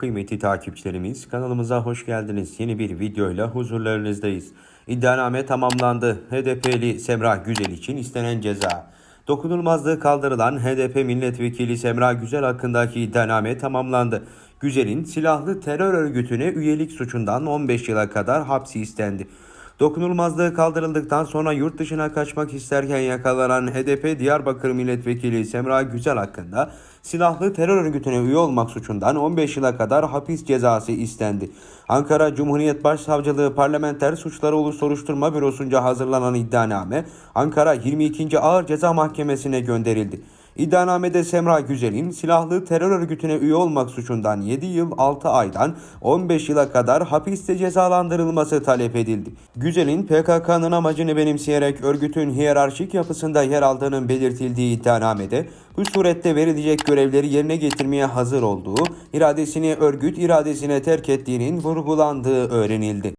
Kıymetli takipçilerimiz kanalımıza hoş geldiniz. Yeni bir videoyla huzurlarınızdayız. İddianame tamamlandı. HDP'li Semra Güzel için istenen ceza. Dokunulmazlığı kaldırılan HDP milletvekili Semra Güzel hakkındaki iddianame tamamlandı. Güzel'in silahlı terör örgütüne üyelik suçundan 15 yıla kadar hapsi istendi. Dokunulmazlığı kaldırıldıktan sonra yurt dışına kaçmak isterken yakalanan HDP Diyarbakır Milletvekili Semra Güzel hakkında silahlı terör örgütüne üye olmak suçundan 15 yıla kadar hapis cezası istendi. Ankara Cumhuriyet Başsavcılığı Parlamenter Suçları Ulu Soruşturma Bürosu'nca hazırlanan iddianame Ankara 22. Ağır Ceza Mahkemesi'ne gönderildi. İddianamede Semra Güzel'in silahlı terör örgütüne üye olmak suçundan 7 yıl 6 aydan 15 yıla kadar hapiste cezalandırılması talep edildi. Güzel'in PKK'nın amacını benimseyerek örgütün hiyerarşik yapısında yer aldığının belirtildiği iddianamede bu surette verilecek görevleri yerine getirmeye hazır olduğu, iradesini örgüt iradesine terk ettiğinin vurgulandığı öğrenildi.